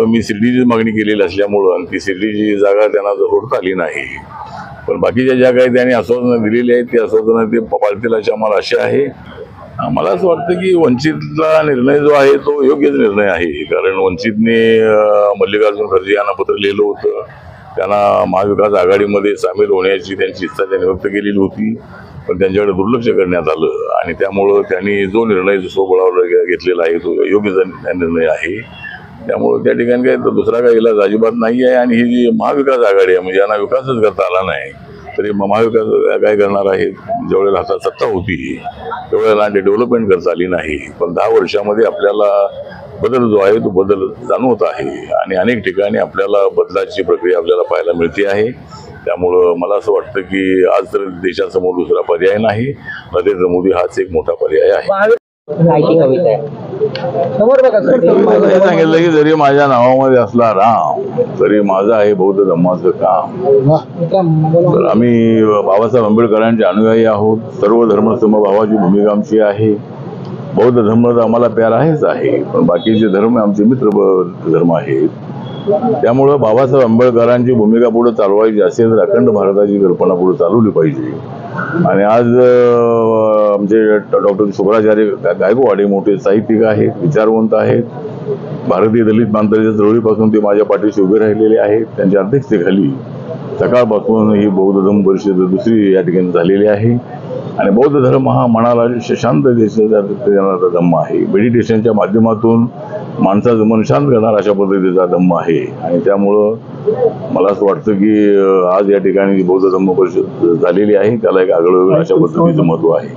मी शिर्डीची मागणी केलेली असल्यामुळं आणि ती शिर्डीची जागा त्यांना सोडता आली नाही. पण बाकीच्या ज्या काही त्यांनी आश्वासनं दिलेली आहेत ती आश्वासनं ते पाळतील अशी आम्हाला आशा आहे. मला असं वाटतं की वंचितला निर्णय जो आहे तो योग्यच निर्णय आहे. कारण वंचितने मल्लिकार्जुन खरगे यांना पत्र लिहिलं होतं. त्यांना महाविकास आघाडीमध्ये सामील होण्याची त्यांची इच्छा त्यांनी व्यक्त केलेली होती. पण त्यांच्याकडे दुर्लक्ष करण्यात आलं आणि त्यामुळं त्यांनी जो निर्णय जो स्वबळावर घेतलेला आहे तो योग्य निर्णय आहे. त्यामुळे त्या ठिकाणी काही दुसरा काही इलाज अजिबात नाही आहे आणि ही जी महाविकास आघाडी आहे म्हणजे यांना विकासच करता आला नाही. तरी महाविकास काय करणार आहे? जेवढ्या हातात सत्ता होती तेवढ्याला डेव्हलपमेंट करता आली नाही. पण दहा वर्षामध्ये आपल्याला बदल जो आहे तो बदल जाणवत आहे. आणि अनेक ठिकाणी आपल्याला बदलाची प्रक्रिया आपल्याला पाहायला मिळते आहे. त्यामुळं मला असं वाटतं की आज तर देशासमोर दुसरा पर्याय नाही. नरेंद्र मोदी हाच एक मोठा पर्याय आहे. माहिती आहे. समोर बघा मला हे सांगितलं की जरी माझ्या नावामध्ये असला राम तरी माझं आहे बौद्ध धम्माचं काम. तर आम्ही बाबासाहेब आंबेडकरांचे अनुयायी आहोत. सर्व धर्मसम भावाची भूमिका आमची आहे. बौद्ध धर्म तर आम्हाला प्यार आहेच आहे. पण बाकीचे धर्म आमचे मित्र धर्म आहेत. त्यामुळं बाबासाहेब आंबेडकरांची भूमिका पुढे चालवायची असेल तर अखंड भारताची कल्पना पुढे चालवली पाहिजे. आणि आज आमचे डॉक्टर शुक्राचार्य गा- गायकवाड हे मोठे साहित्यिक आहेत विचारवंत आहेत. भारतीय दलित बांधवाच्या चळवळीपासून ते माझ्या पाठीशी उभे राहिलेले आहेत. त्यांच्या अध्यक्षतेखाली सकाळपासून ही बौद्ध धर्म परिषद दुसरी या ठिकाणी झालेली आहे. आणि बौद्ध धर्म हा मनाला शांत देशाचा धर्म आहे. मेडिटेशनच्या माध्यमातून माणसाचं मन शांत करणार अशा पद्धतीचा धम्म आहे. आणि त्यामुळं मला असं वाटतं की आज या ठिकाणी जी बौद्ध धम्म परिषद झालेली आहे त्याला एक आगळं अशा पद्धतीचं महत्त्व आहे.